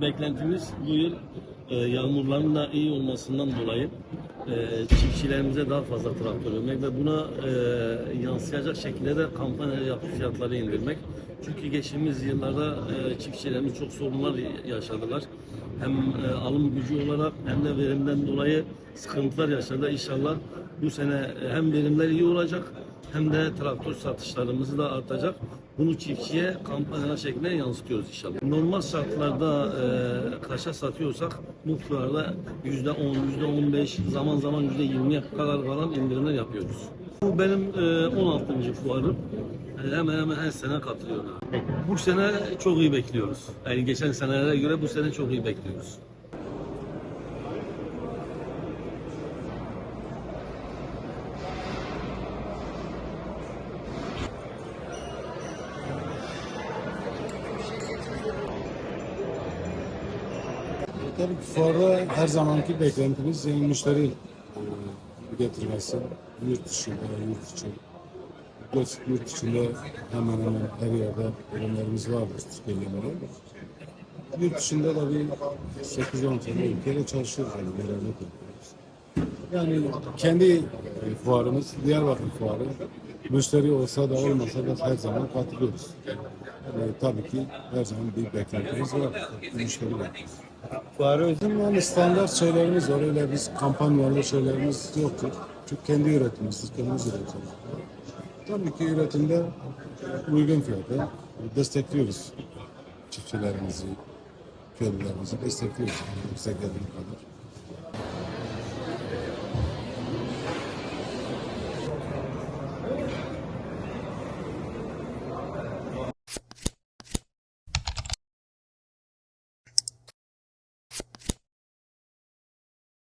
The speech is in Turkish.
beklentimiz bu yıl e, yağmurların da iyi olmasından dolayı e, çiftçilerimize daha fazla traktör vermek ve buna e, yansıyacak şekilde de kampanya yapıp fiyatları indirmek. Çünkü geçtiğimiz yıllarda e, çiftçilerimiz çok sorunlar yaşadılar. Hem e, alım gücü olarak hem de verimden dolayı sıkıntılar yaşadı. İnşallah bu sene e, hem verimler iyi olacak hem de traktör satışlarımız da artacak. Bunu çiftçiye kampanya şeklinde yansıtıyoruz inşallah. Normal şartlarda e, kaça satıyorsak bu fuarda yüzde on, yüzde on beş, zaman zaman yüzde yirmiye kadar falan indirimler yapıyoruz. Bu benim e, 16. fuarım. E, hemen hemen her sene katılıyorum. Bu sene çok iyi bekliyoruz. Yani geçen senelere göre bu sene çok iyi bekliyoruz. Tabii ki fuarda her zamanki beklentimiz yani müşteri e, getirmesi. Yurt dışında, yurt içi. Geç yurt içinde hemen hemen her yerde ürünlerimiz vardır Türkiye geneli. Yurt dışında da bir 8-10 tane ülkeyle çalışıyoruz yani beraber. Yani kendi e, fuarımız, Diyarbakır fuarı müşteri olsa da olmasa da her zaman katılıyoruz. Yani tabii ki her zaman bir beklentimiz var. Müşteri bekliyoruz. Fuarı bizim yani standart şeylerimiz var. Öyle biz kampanyalı şeylerimiz yoktur. Çünkü kendi üretimimiz, kendimiz üretiyoruz. Tabii ki üretimde uygun fiyata destekliyoruz. Çiftçilerimizi, köylülerimizi destekliyoruz. Yüksek kadar.